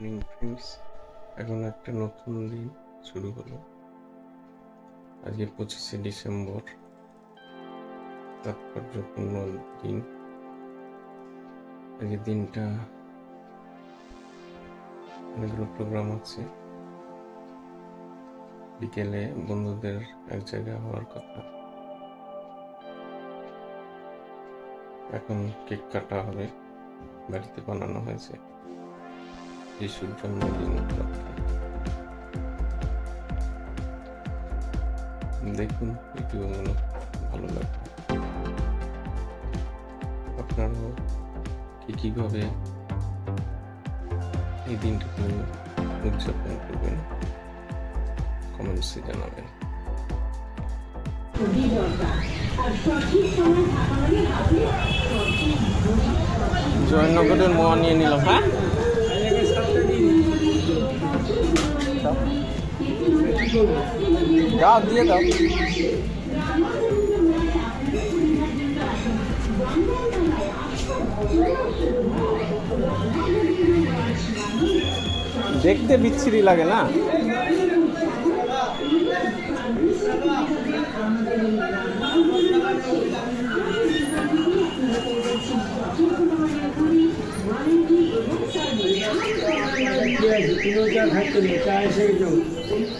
Morning friends এখন একটা নতুন দিন শুরু হলো। আজকে পঁচিশে ডিসেম্বর, তাৎপর্যপূর্ণ দিন। আজকে দিনটা অনেকগুলো প্রোগ্রাম আছে। বিকেলে বন্ধুদের এক জায়গায় হওয়ার কথা। এখন কেক কাটা হবে, বাড়িতে বানানো হয়েছে। যিশুর জন্মদিন উপলক্ষে দেখুন ভিডিওগুলো ভালো লাগবে। আপনারাও কি কীভাবে এই দিনটাকে উদযাপন করবেন, কমেন্টসে জানাবেন। জয়নগরের মোয়া নিয়ে নিলাম। হ্যাঁ দাও দিয়ে দাও। দেখতে বিচ্ছিরি লাগে না?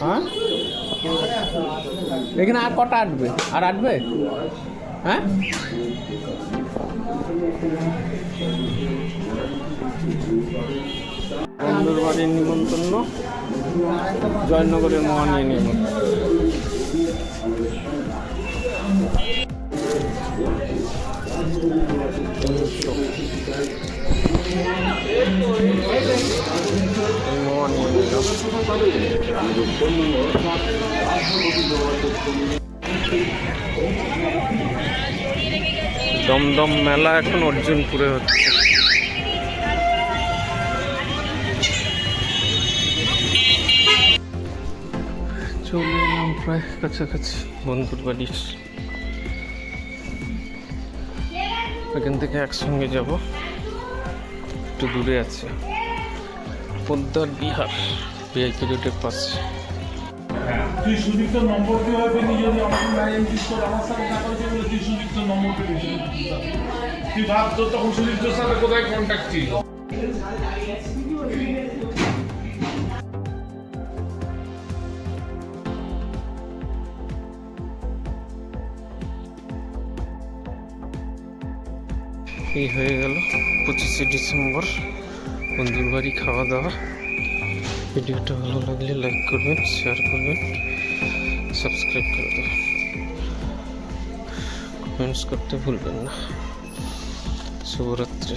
হ্যাঁ? এখানে আর কটা আটবে? আর আটবে? হ্যাঁ? বন্ধুর বাড়ির নিমন্ত্রণ, জয়নগরের মোয়া নিয়ে নিমন্ত্রণ। নিয়ে নিলাম দমদম মেলা এখন অর্জুনপুরে হচ্ছে। চলে এলাম প্রায় কাছাকাছি বন্ধুর বাড়ির এখান থেকে একসঙ্গে যাব। একটু দূরে আছে। পোদ্দার বিহার। ভিআইপি রোডের পাশে তুই সুদীপ্ত নম্বর কীভাবে পেলি যদি আমাকে নাই জিজ্ঞেস কর? আমার সাথে দেখা হয়েছে বলে তুই সুদীপ্ত নম্বর পেলি। তুই ভাব তোর তখন সুদীপ্তর সাথে কোথায় কন্ট্যাক্ট ছিল? এই হয়ে গেল পঁচিশে ডিসেম্বর বন্ধুর বাড়ি খাওয়া দাওয়া। ভিডিওটা ভালো লাগলে লাইক করবেন শেয়ার করবেন সাবস্ক্রাইব করে দেবেন। কমেন্টস করতে ভুলবেন না। শুভরাত্রি।